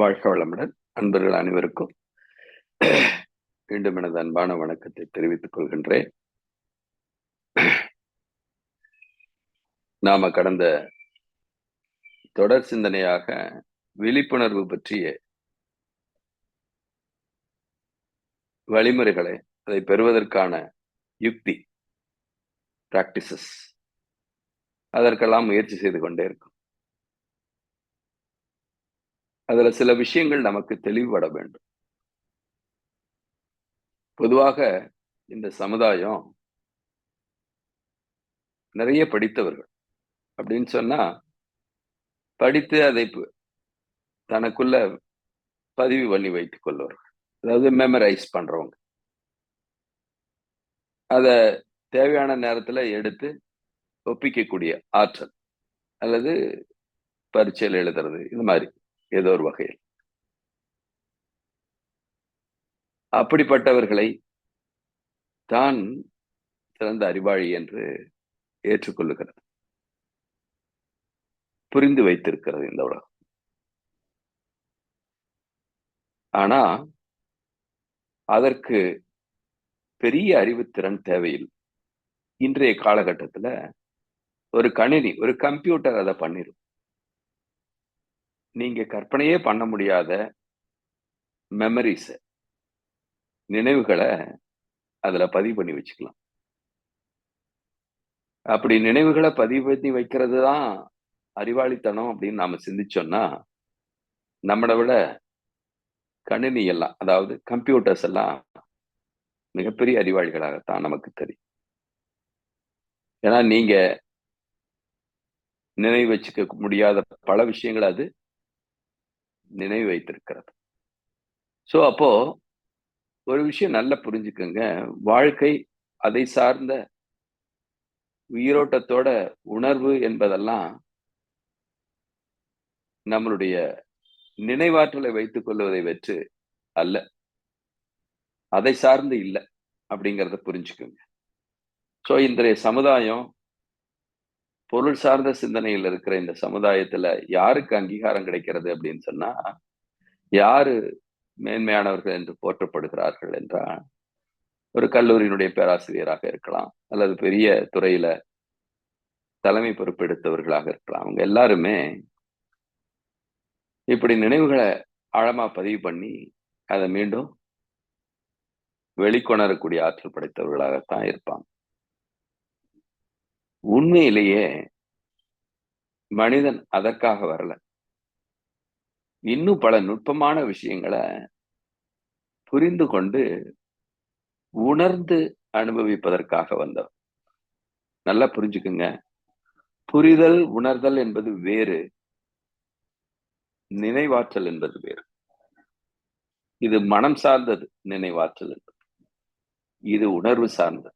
வாழ்க வளமுடன் அன்பர்கள் அனைவருக்கும் மீண்டும் எனது அன்பான வணக்கத்தை தெரிவித்துக் கொள்கின்றேன். நாம கடந்த தொடர் சிந்தனையாக விழிப்புணர்வு பற்றிய வழிமுறைகளை அதை பெறுவதற்கான யுக்தி பிராக்டிசஸ் அதற்கெல்லாம் முயற்சி செய்து கொண்டே இருக்கும். அதுல சில விஷயங்கள் நமக்கு தெளிவுபட வேண்டும். பொதுவாக இந்த சமுதாயம் நிறைய படித்தவர்கள் அப்படின்னு சொன்னா படித்து அதை தனக்குள்ள பதிவு பண்ணி வைத்துக் கொள்வார்கள். அதாவது மெமரைஸ் பண்றவங்க. அத தேவையான நேரத்துல எடுத்து ஒப்பிக்கக்கூடிய ஆற்றல் அல்லது பரீட்சையில் எழுதுறது இது மாதிரி. ஏதோ ஒரு வகையில். அப்படிப்பட்டவர்களை தான் சிறந்த அறிவாளி என்று ஏற்றுக்கொள்ளுகிறது. புரிந்து வைத்திருக்கிறது இந்த உலகம். ஆனா அதற்கு பெரிய அறிவுத்திறன் தேவையில் இன்றைய காலகட்டத்துல ஒரு கணினி ஒரு கம்ப்யூட்டர் அதை பண்ணிடும் நீங்க கற்பனையே பண்ண முடியாத மெமரிஸ நினைவுகளை அதுல பதிவு பண்ணி வச்சுக்கலாம். அப்படி நினைவுகளை பதிவு பண்ணி வைக்கிறது தான் அறிவாளித்தனம் அப்படின்னு நாம சிந்திச்சோம்னா நம்மளை விட கணினி எல்லாம் அதாவது கம்ப்யூட்டர்ஸ் எல்லாம் மிகப்பெரிய அறிவாளிகளாகத்தான் நமக்கு தெரியும். ஏன்னா நீங்க நினைவு வச்சுக்க முடியாத பல விஷயங்கள் அது நினைவு வைத்திருக்கிறது. ஸோ அப்போ ஒரு விஷயம் நல்லா புரிஞ்சுக்கோங்க. வாழ்க்கை அதை சார்ந்த உயிரோட்டத்தோட உணர்வு என்பதெல்லாம் நம்மளுடைய நினைவாற்றலை வைத்துக் கொள்வதை வச்சு அல்ல. அதை சார்ந்து இல்லை அப்படிங்கிறத புரிஞ்சுக்கோங்க. ஸோ இன்றைய சமுதாயம் பொருள் சார்ந்த சிந்தனையில் இருக்கிற இந்த சமுதாயத்துல யாருக்கு அங்கீகாரம் கிடைக்கிறது அப்படின்னு சொன்னா யாரு மேன்மையானவர்கள் என்று போற்றப்படுகிறார்கள் என்றால் ஒரு கல்லூரியினுடைய பேராசிரியராக இருக்கலாம் அல்லது பெரிய துறையில தலைமை பொறுப்பெடுத்தவர்களாக இருக்கலாம். அவங்க எல்லாருமே இப்படி நினைவுகளை ஆழமா பதிவு பண்ணி அதை மீண்டும் வெளிக்கொணரக்கூடிய ஆற்றல் படைத்தவர்களாகத்தான் இருப்பாங்க. உண்மையிலேயே மனிதன் அதற்காக வரல. இன்னும் பல நுட்பமான விஷயங்களை புரிந்து கொண்டு உணர்ந்து அனுபவிப்பதற்காக வந்தவன். நல்லா புரிஞ்சுக்குங்க. புரிதல் உணர்தல் என்பது வேறு. நினைவாற்றல் என்பது வேறு. இது மனம் சார்ந்தது நினைவாற்றல் என்பது. இது உணர்வு சார்ந்தது.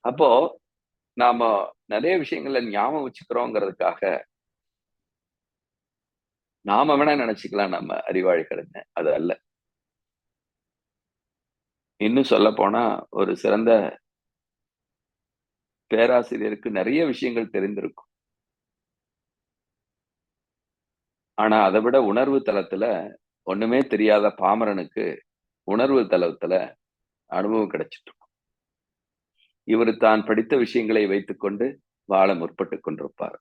அப்போ நாம நிறைய விஷயங்களை ஞாபகம் வச்சுக்கிறோங்கிறதுக்காக நாம வேணா நினைச்சுக்கலாம் நம்ம அறிவாளிகள்னு. அது அல்ல. இன்னும் சொல்ல போனா ஒரு சிறந்த பேராசிரியருக்கு நிறைய விஷயங்கள் தெரிந்திருக்கும். ஆனா அதை விட உணர்வு தளத்துல ஒண்ணுமே தெரியாத பாமரனுக்கு உணர்வு தளத்துல அனுபவம் கிடைச்சிட்டு இருக்கும். இவர் தான் படித்த விஷயங்களை வைத்துக்கொண்டு வாழ முற்பட்டு கொண்டிருப்பார்.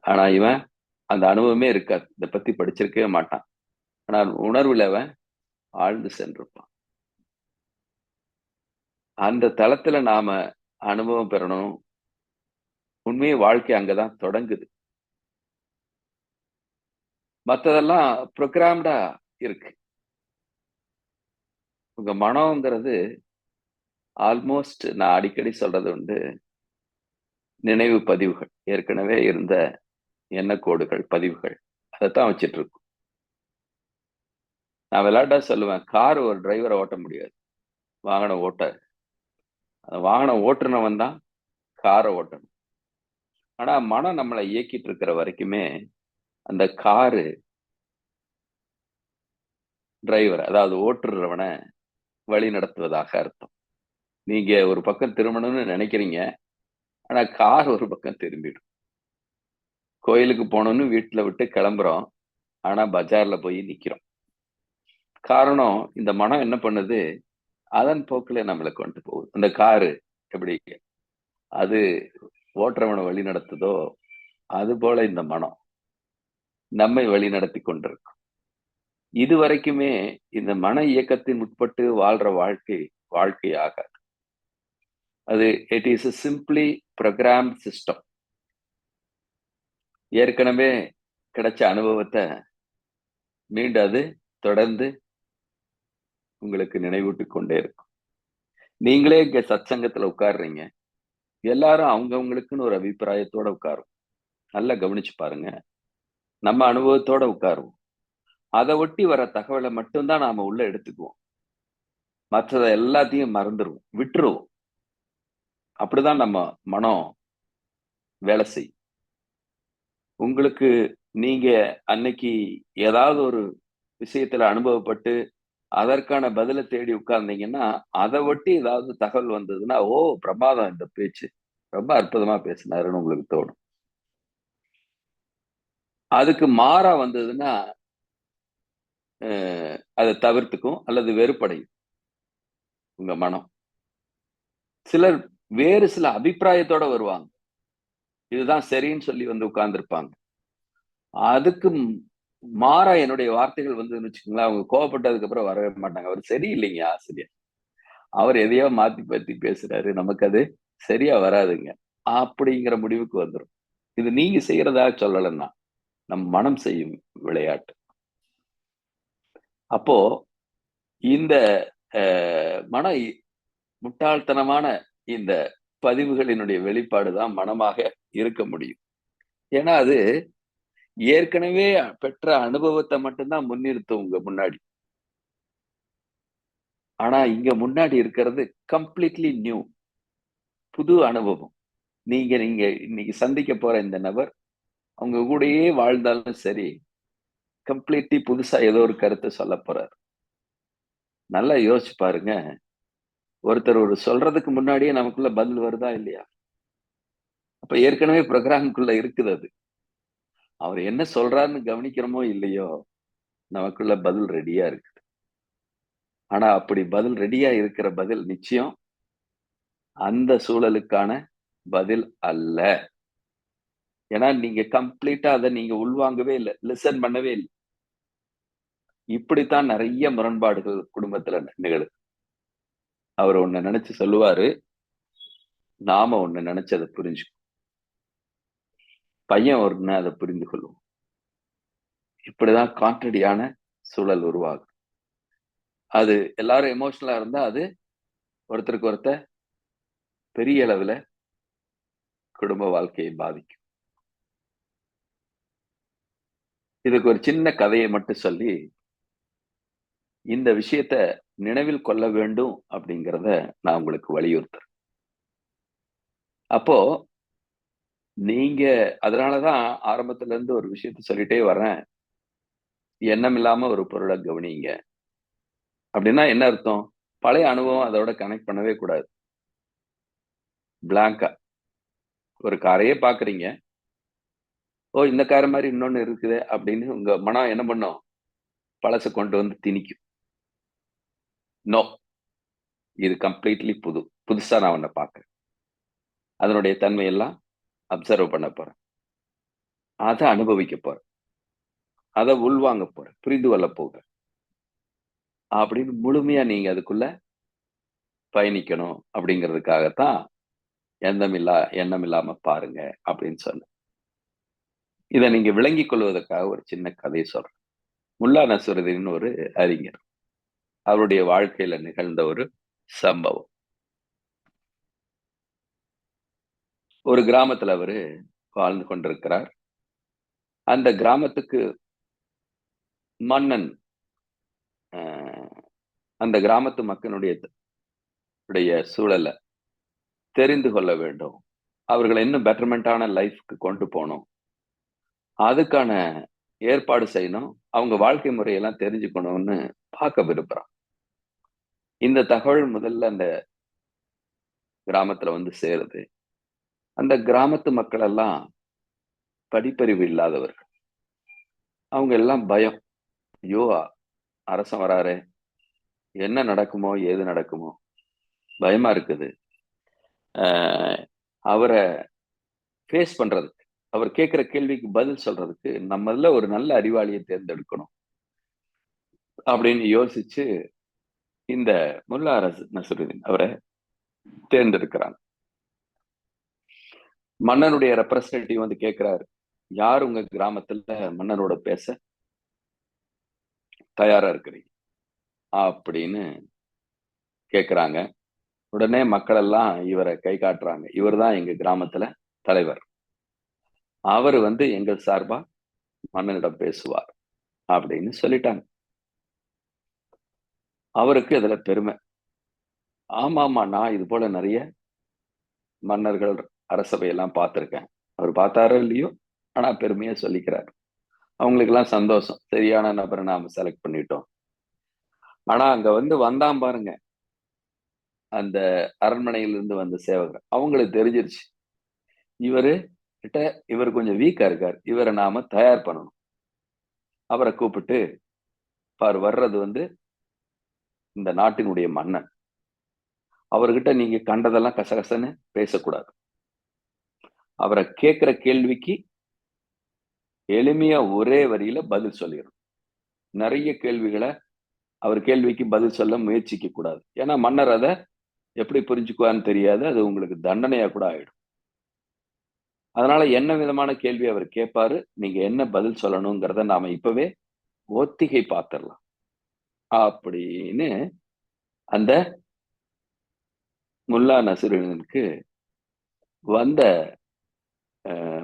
ஆனா இவன் அந்த அனுபவமே இருக்காது. இதை பத்தி படிச்சிருக்கவே மாட்டான். ஆனால் உணர்வுல அவன் ஆழ்ந்து சென்றிருப்பான். அந்த தளத்துல நாம அனுபவம் பெறணும். உண்மையை வாழ்க்கை அங்கதான் தொடங்குது. மற்றதெல்லாம் ப்ரோக்ராம்டா இருக்கு. உங்க மனம்ங்கிறது ஆல்மோஸ்ட் நான் அடிக்கடி சொல்றது உண்டு. நினைவு பதிவுகள். ஏற்கனவே இருந்த எண்ணக்கோடுகள் பதிவுகள். அதைத்தான் வச்சிட்டு இருக்கும் நான் விளையாட்டா சொல்லுவேன் கார் ஒரு டிரைவரை ஓட்ட முடியாது. வாகனம் ஓட்ட அந்த வாகனம் ஓட்டுனவன் தான் காரை ஓட்டணும். ஆனா மனம் நம்மளை இயக்கிட்டு இருக்கிற வரைக்குமே அந்த காரு டிரைவர் அதாவது ஓட்டுறவனை வழி நடத்துவதாக அர்த்தம். நீங்க ஒரு பக்கம் திரும்பணும்னு நினைக்கிறீங்க. ஆனா கார் ஒரு பக்கம் திரும்பிடும். கோயிலுக்கு போனோம்னு வீட்டுல விட்டு கிளம்புறோம். ஆனா பஜார்ல போய் நிக்கிறோம். காரணம் இந்த மனம் என்ன பண்ணுது? அதன் போக்குல நம்மளை கொண்டு போகுது. அந்த காரு எப்படி? அது ஓட்டுறவனை வழி நடத்துதோ? அது போல இந்த மனம் நம்மை வழி நடத்தி கொண்டிருக்கும். இது வரைக்குமே இந்த மன இயக்கத்தின் உட்பட்டு வாழ்ற வாழ்க்கை வாழ்க்கை ஆகாது. அது it is a simply program system ஏற்கனவே கிடைச்ச அனுபவத்தை மீண்டும் அது தொடர்ந்து உங்களுக்கு நினைவூட்டி கொண்டே இருக்கும். நீங்களே இங்க சத்சங்கத்துல உட்காடுறீங்க எல்லாரும் அவங்கவுங்களுக்குன்னு ஒரு அபிப்பிராயத்தோட உட்காரும். நல்லா கவனிச்சு பாருங்க. நம்ம அனுபவத்தோட உட்காருவோம். அதை ஒட்டி வர தகவலை மட்டும்தான் நாம உள்ள எடுத்துக்குவோம். மற்றதை எல்லாத்தையும் மறந்துடுவோம் விட்டுருவோம். அப்படிதான் நம்ம மனம் வேலை செய்யும். உங்களுக்கு நீங்க அன்னைக்கு ஏதாவது ஒரு விஷயத்துல அனுபவப்பட்டு அதற்கான பதிலை தேடி உட்கார்ந்தீங்கன்னா அதை ஒட்டி ஏதாவது தகவல் வந்ததுன்னா ஓ பிரமாதம் இந்த பேச்சு. ரொம்ப அற்புதமா பேசினாருன்னு உங்களுக்கு தோணும். அதுக்கு மாறா வந்ததுன்னா அதை தவிர்த்துக்கும் அல்லது வெறுப்படையும் உங்க மனம். சிலர் வேறு சில அபிப்பிராயத்தோட வருவாங்க. இதுதான் சரின்னு சொல்லி வந்து உட்கார்ந்துருப்பாங்க. அதுக்கு மாறா என்னுடைய வார்த்தைகள் வந்து வச்சுக்கோங்களேன் அவங்க கோவப்பட்டதுக்கு அப்புறம் வரவே மாட்டாங்க. அவர் சரியில்லைங்க ஆசிரியர். அவர் எதையோ மாத்தி பத்தி பேசுறாரு. நமக்கு அது சரியா வராதுங்க. அப்படிங்கிற முடிவுக்கு வந்துடும் இது நீங்க செய்யறதா சொல்லலைன்னா நம் மனம் செய்யும் விளையாட்டு. அப்போ இந்த மன முட்டாள்தனமான இந்த பதிவுகளினுடைய வெளிப்பாடு தான் மனமாக இருக்க முடியும். ஏன்னா அது ஏற்கனவே பெற்ற அனுபவத்தை மட்டும்தான் முன்னிறுத்தும் உங்க முன்னாடி. ஆனா இங்க முன்னாடி இருக்கிறது கம்ப்ளீட்லி நியூ புது அனுபவம். நீங்க நீங்க இன்னைக்கு சந்திக்க போற இந்த நபர் அவங்க கூடயே வாழ்ந்தாலும் சரி கம்ப்ளீட்லி புதுசா ஏதோ ஒரு கருத்தை சொல்ல போறாரு. நல்லா யோசிச்சு பாருங்க. ஒருத்தர் ஒரு சொல்றதுக்கு முன்னாடியே நமக்குள்ள பதில் வருதா இல்லையா? அப்ப ஏற்கனவே ப்ரோக்ராமுக்குள்ள இருக்குது அது. அவர் என்ன சொல்றாருன்னு கவனிக்கிறோமோ இல்லையோ நமக்குள்ள பதில் ரெடியா இருக்குது. ஆனா அப்படி பதில் ரெடியா இருக்கிற பதில் நிச்சயம் அந்த சூழலுக்கான பதில் அல்ல. ஏன்னா நீங்க கம்ப்ளீட்டா அதை நீங்க உள்வாங்கவே இல்லை லிசன் பண்ணவே இல்லை. இப்படித்தான் நிறைய முரண்பாடுகள் குடும்பத்துல நிகழுது. அவர் ஒன்ன நினைச்சு சொல்லுவாரு. நாம ஒன்ன நினைச்சு அதை புரிஞ்சுக்கணும் பையன் ஒன்று அதை புரிந்து கொள்வோம் இப்படிதான் கான்ட்ரடியான சூழல் உருவாகும். அது எல்லாரும் எமோஷனலா இருந்தா அது ஒருத்தருக்கு ஒருத்தர் பெரிய அளவுல குடும்ப வாழ்க்கையை பாதிக்கும். இதுக்கு ஒரு சின்ன கதையை மட்டும் சொல்லி இந்த விஷயத்த நினைவில் கொள்ள வேண்டும் அப்படிங்கிறத நான் உங்களுக்கு வலியுறுத்துறேன். அப்போ நீங்க அதனாலதான் ஆரம்பத்துல இருந்து ஒரு விஷயத்த சொல்லிட்டே வர்றேன். எண்ணம் இல்லாம ஒரு பொருளை கவனிங்க. அப்படின்னா என்ன அர்த்தம்? பழைய அனுபவம் அதோட கனெக்ட் பண்ணவே கூடாது. பிளாங்கா ஒரு காரையே பாக்குறீங்க. ஓ இந்த கார மாதிரி இன்னொன்னு இருக்குது அப்படின்னு உங்க மனம் என்ன பண்ணும்? பழச கொண்டு வந்து திணிக்கும். நோ இது கம்ப்ளீட்லி புது. புதுசாக நான் உன்னை பார்க்குறேன். அதனுடைய தன்மையெல்லாம் அப்சர்வ் பண்ண போகிறேன் அதை அனுபவிக்க போகிறேன் அதை உள்வாங்க போகிறேன் புரிந்து கொள்ள போகிறேன். அப்படின்னு முழுமையாக நீங்கள் அதுக்குள்ள பயணிக்கணும் அப்படிங்கிறதுக்காகத்தான் எண்ணம் எண்ணம் இல்லாமல் பாருங்க அப்படின்னு சொன்னேன். இதை நீங்கள் விளங்கிக் கொள்வதற்காக ஒரு சின்ன கதையை சொல்கிறேன் முல்லா நசுரதின்னு ஒரு அறிஞர். அவருடைய வாழ்க்கையில நிகழ்ந்த ஒரு சம்பவம். ஒரு கிராமத்துல அவரு வாழ்ந்து கொண்டிருக்கிறார். அந்த கிராமத்துக்கு மன்னன் அந்த கிராமத்து மக்களுடைய உடைய சூழலை தெரிந்து கொள்ள வேண்டும். அவர்களை இன்னும் பெட்டர்மெண்டான லைஃப்க்கு கொண்டு போகணும். அதுக்கான ஏற்பாடு செய்யணும். அவங்க வாழ்க்கை முறையெல்லாம் தெரிஞ்சுக்கணும்னு பார்க்க விரும்புகிறான் இந்த தகவல் முதல்ல அந்த கிராமத்துல வந்து சேருது. அந்த கிராமத்து மக்கள் எல்லாம் படிப்பறிவு இல்லாதவர்கள். அவங்க எல்லாம் பயம். ஐயோ அரசன் வராரு. என்ன நடக்குமோ ஏது நடக்குமோ. பயமா இருக்குது. அவரை ஃபேஸ் பண்றது. அவர் கேட்கிற கேள்விக்கு பதில் சொல்றதுக்கு நம்மள ஒரு நல்ல அறிவாளியை தேர்ந்தெடுக்கணும். அப்படின்னு யோசிச்சு இந்த முல்லா அரசு நசுருதீன் அவரை தேர்ந்தெடுக்கிறாங்க. மன்னனுடைய ரெப்ரசன்டேட்டிவ் வந்து கேட்கிறாரு யார் உங்க கிராமத்துல மன்னனோட பேச தயாரா இருக்கிறீங்க? அப்படின்னு கேக்குறாங்க. உடனே மக்கள் எல்லாம் இவரை கை காட்டுறாங்க. இவர் தான் எங்க கிராமத்துல தலைவர். அவர் வந்து எங்கள் சார்பா மன்னனிடம் பேசுவார் அப்படின்னு சொல்லிட்டாங்க. அவருக்கு இதுல பெருமை. ஆமா ஆமா நான் இது போல நிறைய மன்னர்கள் அரசவையெல்லாம் பார்த்துருக்கேன். அவர் பார்த்தாரோ இல்லையோ? ஆனா பெருமையா சொல்லிக்கிறார். அவங்களுக்கு எல்லாம் சந்தோஷம். சரியான நபரை நாம செலக்ட் பண்ணிட்டோம். ஆனா அங்க வந்து வந்தான் பாருங்க. அந்த அரண்மனையிலிருந்து வந்த சேவகர். அவங்களுக்கு தெரிஞ்சிருச்சு. இவரு கிட்ட இவர் கொஞ்சம் வீக்கா இருக்கார். இவரை நாம தயார் பண்ணணும். அவரை கூப்பிட்டு பார் வர்றது வந்து இந்த நாட்டினுடைய மன்னன். அவர்கிட்ட நீங்க கண்டதெல்லாம் கசகசன்னு பேசக்கூடாது. அவரை கேட்கிற கேள்விக்கு எளிமையா ஒரே வரியில பதில் சொல்லிடணும். நிறைய கேள்விகளை அவர் கேள்விக்கு பதில் சொல்ல முயற்சிக்க கூடாது ஏன்னா மன்னர் அதை எப்படி புரிஞ்சுக்குவான்னு தெரியாது. அது உங்களுக்கு தண்டனையா கூட ஆயிடும். அதனால என்ன விதமான கேள்வி அவர் கேட்பாரு? நீங்க என்ன பதில் சொல்லணுங்கிறத நாம இப்பவே ஒத்திகை பார்த்துடலாம் அப்படின்னு அந்த முல்லா நசுரனுக்கு வந்த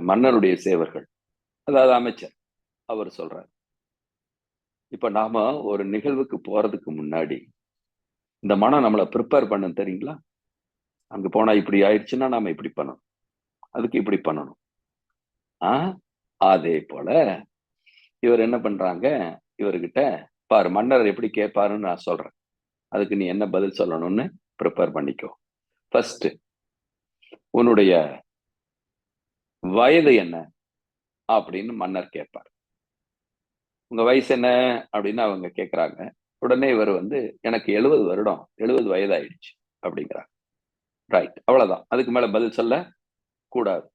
மன்னருடைய சேவர்கள் அதாவது அமைச்சர் அவர் சொல்றார். இப்ப நாம ஒரு நிகழ்வுக்கு போறதுக்கு முன்னாடி இந்த மனம் நம்மளை ப்ரிப்பேர் பண்ண தெரியுங்களா? அங்க போனா இப்படி ஆயிடுச்சுன்னா நாம இப்படி பண்ணணும். அதுக்கு இப்படி பண்ணணும். ஆ? அதே போல இவர் என்ன பண்றாங்க? இவர்கிட்ட பாரு மன்னர் எப்படி கேட்பாருன்னு நான் சொல்றேன். அதுக்கு நீ என்ன பதில் சொல்லணும்னு ப்ரிப்பேர் பண்ணிக்கோ. ஃபர்ஸ்ட் உன்னுடைய வயது என்ன? அப்படின்னு மன்னர் கேட்பார். உங்க வயசு என்ன? அப்படின்னு அவங்க கேட்குறாங்க. உடனே இவர் வந்து எனக்கு எழுபது வருடம் எழுபது வயதாயிடுச்சு அப்படிங்கிறாங்க ரைட் அவ்வளோதான் அதுக்கு மேல பதில் சொல்ல கூடாது.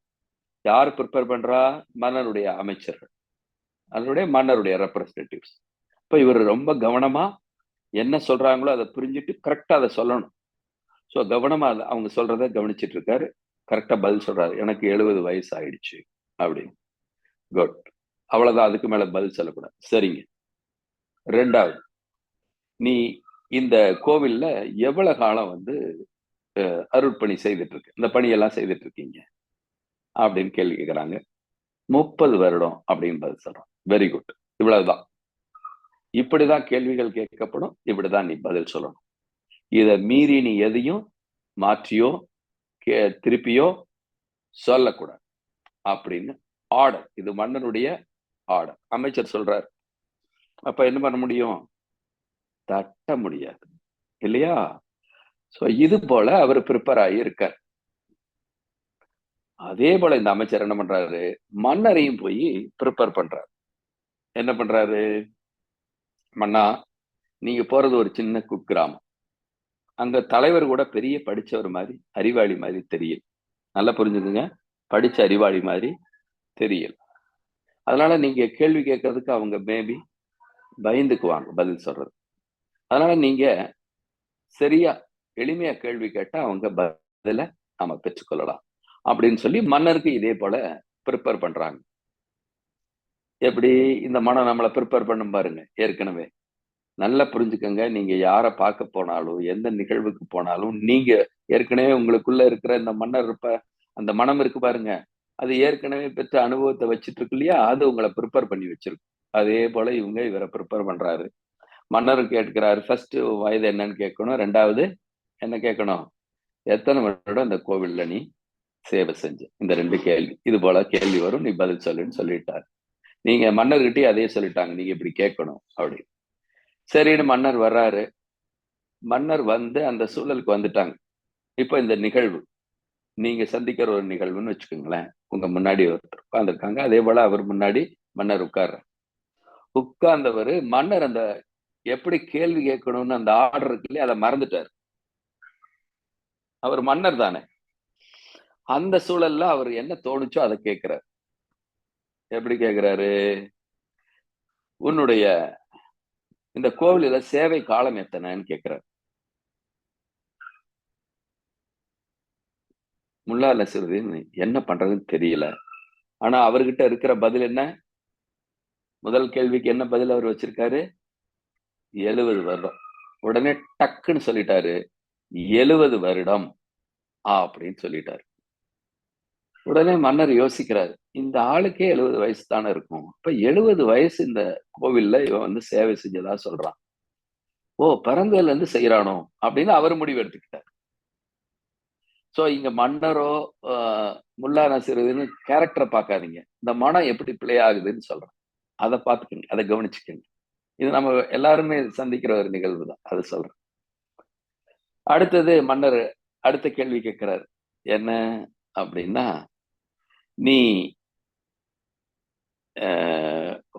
யார் ப்ரிப்பேர் பண்றா? மன்னனுடைய அமைச்சர்கள். அதனுடைய மன்னருடைய ரெப்ரஸன்டேட்டிவ்ஸ் இப்போ இவர் ரொம்ப கவனமா என்ன சொல்றாங்களோ அதை புரிஞ்சுட்டு கரெக்டா அதை சொல்லணும். ஸோ கவனமா அவங்க சொல்றத கவனிச்சிட்டு இருக்காரு. கரெக்டா பதில் சொல்றாரு. எனக்கு எழுபது வயசு ஆயிடுச்சு அப்படின்னு. குட் அவ்வளவுதான். அதுக்கு மேல பதில் சொல்லக்கூடாது. சரிங்க. ரெண்டாவது நீ இந்த கோவில்ல எவ்வளவு காலம் வந்து அருட்பணி செய்துட்டு இருக்கு? இந்த பணியெல்லாம் செய்துட்டு இருக்கீங்க. அப்படின்னு கேள்வி கேட்குறாங்க முப்பது வருடம் அப்படின்னு பதில் சொல்றோம். வெரி குட் இவ்வளவுதான். இப்படிதான் கேள்விகள் கேட்கப்படும். இப்படிதான் நீ பதில் சொல்லணும். இதை மீறி நீ எதையும் மாற்றியோ கே திருப்பியோ சொல்லக்கூடாது. அப்படின்னு ஆர்டர் இது மன்னனுடைய ஆர்டர் அமைச்சர் சொல்றார். அப்ப என்ன பண்ண முடியும்? தட்ட முடியாது. இல்லையா? சோ இது போல அவர் ப்ரிப்பேர் ஆகி இருக்கார். அதே போல இந்த அமைச்சர் என்ன பண்றாரு? மன்னரையும் போய் ப்ரிப்பேர் பண்றாரு. என்ன பண்றாரு? மன்னா நீங்க போறது ஒரு சின்ன குக்கிராமம். அங்க தலைவர் கூட பெரிய படிச்சவர் மாதிரி அறிவாளி மாதிரி தெரியல. நல்லா புரிஞ்சுதுங்க? படிச்ச அறிவாளி மாதிரி தெரியல. அதனால நீங்க கேள்வி கேட்கறதுக்கு அவங்க மேபி பயந்துக்குவாங்க பதில் சொல்றது. அதனால நீங்க சரியா எளிமையா கேள்வி கேட்டா அவங்க பதில நாம பெற்றுக்கொள்ளலாம். அப்படின்னு சொல்லி மன்னருக்கு இதே போல ப்ரிப்பேர் பண்றாங்க. எப்படி? இந்த மனம் நம்மளை ப்ரிப்பேர் பண்ணும் பாருங்க ஏற்கனவே. நல்லா புரிஞ்சுக்கோங்க நீங்க யாரை பார்க்க போனாலும் எந்த நிகழ்வுக்கு போனாலும் நீங்க ஏற்கனவே உங்களுக்குள்ள இருக்கிற இந்த மன்னர் இருப்ப அந்த மனம் இருக்கு பாருங்க. அது ஏற்கனவே பெற்ற அனுபவத்தை வச்சுட்டு இருக்கு இல்லையா? அது உங்களை ப்ரிப்பேர் பண்ணி வச்சிருக்கு அதே போல இவங்க இவரை ப்ரிப்பேர் பண்றாரு. மன்னர் கேட்கிறாரு ஃபர்ஸ்ட் வயது என்னன்னு கேட்கணும் ரெண்டாவது என்ன கேட்கணும்? எத்தனை வருடம் இந்த கோவில்ல நீ? சேவை செஞ்சேன் இந்த ரெண்டு கேள்வி. இது போல கேள்வி வரும். நீ பதில் சொல்லுன்னு சொல்லிட்டாரு. நீங்க மன்னர்கிட்டயே அதே சொல்லிட்டாங்க. நீங்க இப்படி கேட்கணும் அப்படின்னு. சரின்னு மன்னர் வர்றாரு. மன்னர் வந்து அந்த சூழலுக்கு வந்துட்டாங்க. இப்போ இந்த நிகழ்வு. நீங்க சந்திக்கிற ஒரு நிகழ்வுன்னு வச்சுக்கோங்களேன். உங்க முன்னாடி ஒருத்தர் உட்கார்ந்துருக்காங்க. அதே போல அவர் முன்னாடி மன்னர் உட்கார்ற உட்கார்ந்தவர் மன்னர் அந்த எப்படி கேள்வி கேட்கணும்னு அந்த ஆர்டர் இருக்கு இல்லையா அதை மறந்துட்டார். அவர் மன்னர் தானே. அந்த சூழல்ல அவர் என்ன தோணுச்சோ அதை கேட்கிறார் எப்படி கேட்கிறாரு உன்னுடைய இந்த கோவிலில சேவை காலம் எத்தனைன்னு கேட்கிறார் முல்லா நசருதீன் என்ன பண்றதுன்னு தெரியல. ஆனா அவர்கிட்ட இருக்கிற பதில் என்ன? முதல் கேள்விக்கு என்ன பதில் அவர் வச்சிருக்காரு? எழுபது வருடம். உடனே டக்குன்னு சொல்லிட்டாரு எழுபது வருடம் அப்படின்னு சொல்லிட்டாரு. உடனே மன்னர் யோசிக்கிறாரு இந்த ஆளுக்கே எழுபது வயசு தானே இருக்கும். இப்ப எழுபது வயசு இந்த கோவில்ல இவன் வந்து சேவை செஞ்சதா சொல்றான். ஓ பிறந்ததுல இருந்து செய்யறானோ அப்படின்னு அவர் முடிவு எடுத்துக்கிட்டார். சோ இங்க மன்னரோ முல்லா நசிறுதுன்னு கேரக்டரை பார்க்காதீங்க. இந்த மனம் எப்படி பிளே ஆகுதுன்னு சொல்றேன். அதை பார்த்துக்கங்க அதை கவனிச்சுக்கங்க. இது நம்ம எல்லாருமே சந்திக்கிற ஒரு நிகழ்வு தான் அதை சொல்றேன். அடுத்தது மன்னர் அடுத்த கேள்வி கேட்கிறார். என்ன அப்படின்னா நீ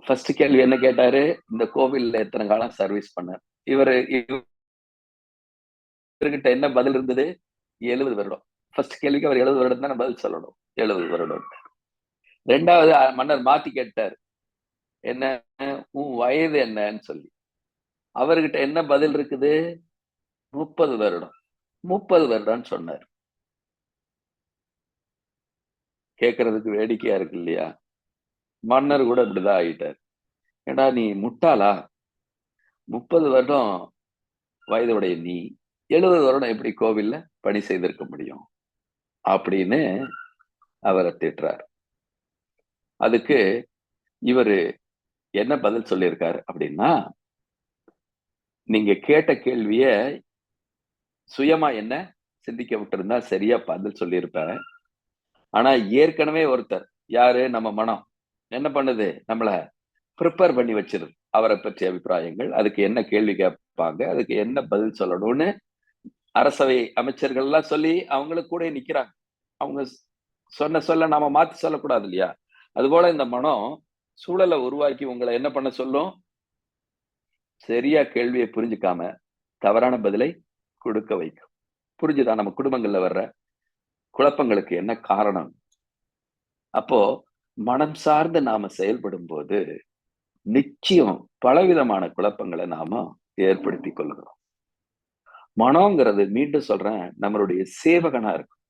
ஃபர்ஸ்ட் கேள்வி என்ன கேட்டாரு? இந்த கோவில்ல எத்தனை காலம் சர்வீஸ் பண்ண இவர் இவர்கிட்ட என்ன பதில் இருந்தது? எழுபது வருடம். ஃபர்ஸ்ட் கேள்விக்கு அவர் எழுபது வருடம் தானே பதில் சொல்லணும். எழுபது வருடம். ரெண்டாவது மன்னர் மாத்தி கேட்டார். என்ன? உன் வயது என்னன்னு சொல்லி. அவர்கிட்ட என்ன பதில் இருக்குது? முப்பது வருடம். முப்பது வருடம்னு சொன்னார். கேட்கறதுக்கு வேடிக்கையா இருக்கு இல்லையா? மன்னர் கூட இப்படிதான் ஆகிட்டார் ஏடா நீ முட்டாளா? முப்பது வருடம் வயதுடைய நீ எழுபது வருடம் எப்படி கோவில்ல பணி செய்திருக்க முடியும்? அப்படின்னு அவரை திட்டுறார். அதுக்கு இவரு என்ன பதில் சொல்லியிருக்காரு அப்படின்னா நீங்க கேட்ட கேள்விய சுயமா என்ன சிந்திக்க விட்டுருந்தா சரியா பதில் சொல்லியிருப்பேன். ஆனா ஏற்கனவே ஒருத்தர் யாரு? நம்ம மனம். என்ன பண்ணுது? நம்மள ப்ரிப்பேர் பண்ணி வச்சிருது. அவரை பற்றிய அபிப்பிராயங்கள் அதுக்கு என்ன கேள்வி கேட்பாங்க அதுக்கு என்ன பதில் சொல்லணும்னு அரசவை அமைச்சர்கள் எல்லாம் சொல்லி அவங்களுக்கு கூட நிக்கிறாங்க. அவங்க சொன்ன சொல்ல நாம மாத்தி சொல்லக்கூடாது இல்லையா? அதுபோல இந்த மனம் சூழலை உருவாக்கி உங்களை என்ன பண்ண சொல்லும்? சரியா கேள்வியை புரிஞ்சுக்காம தவறான பதிலை கொடுக்க வைக்கும். புரிஞ்சுதான் நம்ம குடும்பங்கள்ல வர்ற குழப்பங்களுக்கு என்ன காரணம்? அப்போ மனம் சார்ந்து நாம செயல்படும் போது நிச்சயம் பலவிதமான குழப்பங்களை நாம ஏற்படுத்தி கொள்கிறோம். மனோங்கிறது மீண்டும் சொல்றேன் நம்மளுடைய சேவகனா இருக்கும்.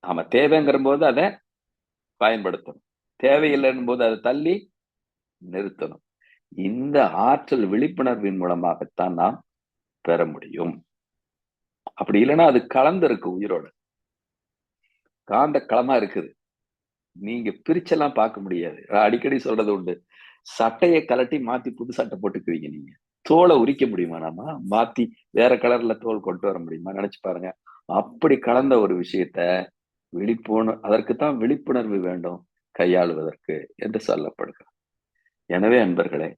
நாம தேவைங்கிற போது அதை பயன்படுத்தணும். தேவையில்லைன்னும் போது அதை தள்ளி நிறுத்தணும். இந்த ஆற்றல் விழிப்புணர்வின் மூலமாகத்தான் நாம் பெற முடியும். அப்படி இல்லைன்னா அது கலந்துருக்கு உயிரோட. காந்த களமா இருக்குது. நீங்க பிரிச்செல்லாம் பார்க்க முடியாது. அடிக்கடி சொல்றது உண்டு. சட்டையை கலட்டி மாத்தி புது சட்டை போட்டுக்குவீங்க நீங்க. தோலை உரிக்க முடியுமா நாம? மாத்தி வேற கலர்ல தோல் கொண்டு வர முடியுமா? நினைச்சு பாருங்க. அப்படி கலந்த ஒரு விஷயத்த விழிப்புணர்வு அதற்குத்தான் விழிப்புணர்வு வேண்டும் கையாளுவதற்கு என்று சொல்லப்படுகிறது. எனவே அன்பர்களே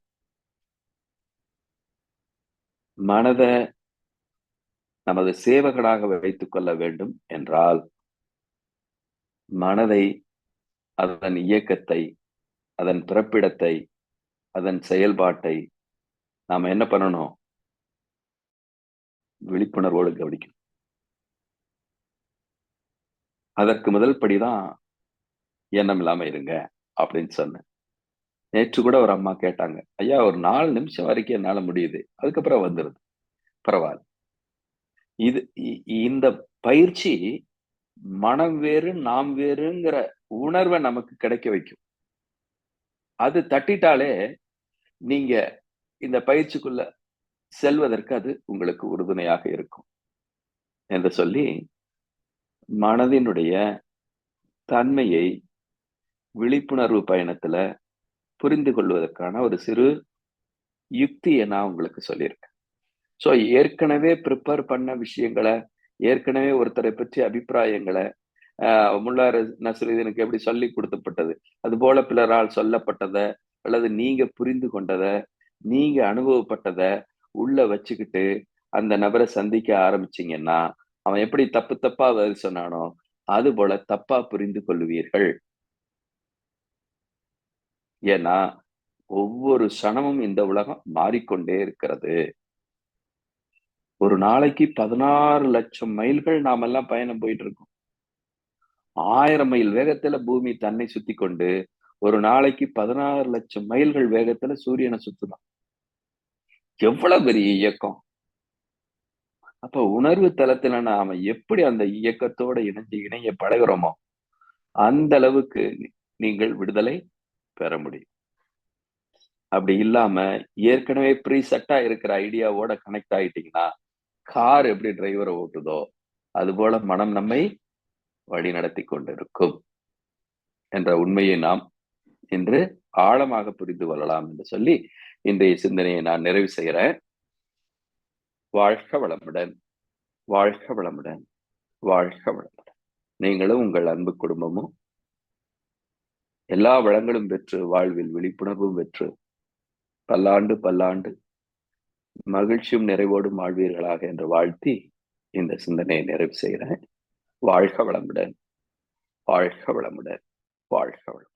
மனதை நமது சேவகனாக வைத்துக் கொள்ள வேண்டும் என்றால் மனதை அதன் இயக்கத்தை அதன் பிறப்பிடத்தை அதன் செயல்பாட்டை நாம என்ன பண்ணணும்? விழிப்புணர்வோடு கவனிக்கணும். அதற்கு முதல் படிதான் எண்ணம் இல்லாம இருங்க அப்படின்னு சொன்னேன். நேற்று கூட ஒரு அம்மா கேட்டாங்க ஐயா ஒரு நாலு நிமிஷம் வரைக்கும் என்னால முடியுது. அதுக்கப்புறம் வந்துருது. பரவாயில்ல. இது இந்த பயிற்சி மனம் வேறு நாம் வேறுங்கிற உணர்வை நமக்கு கிடைக்க வைக்கும். அது தட்டிட்டாலே நீங்க இந்த பயிற்சிக்குள்ள செல்வதற்கு அது உங்களுக்கு உறுதுணையாக இருக்கும். என்று சொல்லி மனதினுடைய தன்மையை விழிப்புணர்வு பயணத்துல புரிந்து கொள்வதற்கான ஒரு சிறு யுக்தியை நான் உங்களுக்கு சொல்லியிருக்கேன். ஸோ ஏற்கனவே ப்ரிப்பேர் பண்ண விஷயங்களை ஏற்கனவே ஒருத்தரை பற்றி அபிப்பிராயங்களை முல்லா நசுரீதனுக்கு எப்படி சொல்லி கொடுத்தப்பட்டது அது போல பிறரால் சொல்லப்பட்டதை அல்லது நீங்க புரிந்து கொண்டதை நீங்க அனுபவப்பட்டதை உள்ள வச்சுக்கிட்டு அந்த நபரை சந்திக்க ஆரம்பிச்சீங்கன்னா அவன் எப்படி தப்பு தப்பா பதில் சொன்னானோ அது போல தப்பா புரிந்து கொள்வீர்கள். ஏன்னா ஒவ்வொரு சனமும் இந்த உலகம் மாறிக்கொண்டே இருக்கிறது. ஒரு நாளைக்கு பதினாறு லட்சம் மைல்கள் நாம எல்லாம் பயணம் போயிட்டு இருக்கோம். ஆயிரம் மைல் வேகத்துல பூமி தன்னை சுத்தி கொண்டு ஒரு நாளைக்கு பதினாறு லட்சம் மைல்கள் வேகத்துல சூரியனை சுத்துதான். எவ்வளவு பெரிய இயக்கம். அப்ப உணர்வு தளத்துல நாம எப்படி அந்த இயக்கத்தோட இணைஞ்சு இணைய பழகிறோமோ அந்த அளவுக்கு நீங்கள் விடுதலை பெற முடியும். அப்படி இல்லாம ஏற்கனவே ப்ரீசட்டா இருக்கிற ஐடியாவோட கனெக்ட் ஆயிட்டீங்கன்னா கார் எப்படி டிரைவரை ஓட்டுதோ அது போல மனம் நம்மை வழி நடத்தி கொண்டிருக்கும் என்ற உண்மையை நாம் இன்று ஆழமாக புரிந்து கொள்ளலாம் என்று சொல்லி இன்றைய சிந்தனையை நான் நிறைவு செய்கிறேன். வாழ்க வளமுடன் வாழ்க வளமுடன் வாழ்க வளமுடன். நீங்களும் உங்கள் அன்பு குடும்பமும் எல்லா வளங்களும் பெற்று வாழ்வில் விழிப்புணர்வும் பெற்று பல்லாண்டு பல்லாண்டு மகிழ்ச்சியும் நிறைவோடும் வாழ்வீர்களாக என்று வாழ்த்தி இந்த சிந்தனையை நிறைவு செய்கிறேன். வாழ்க வளமுடன். வாழ்க வளமுடன். வாழ்க வளம்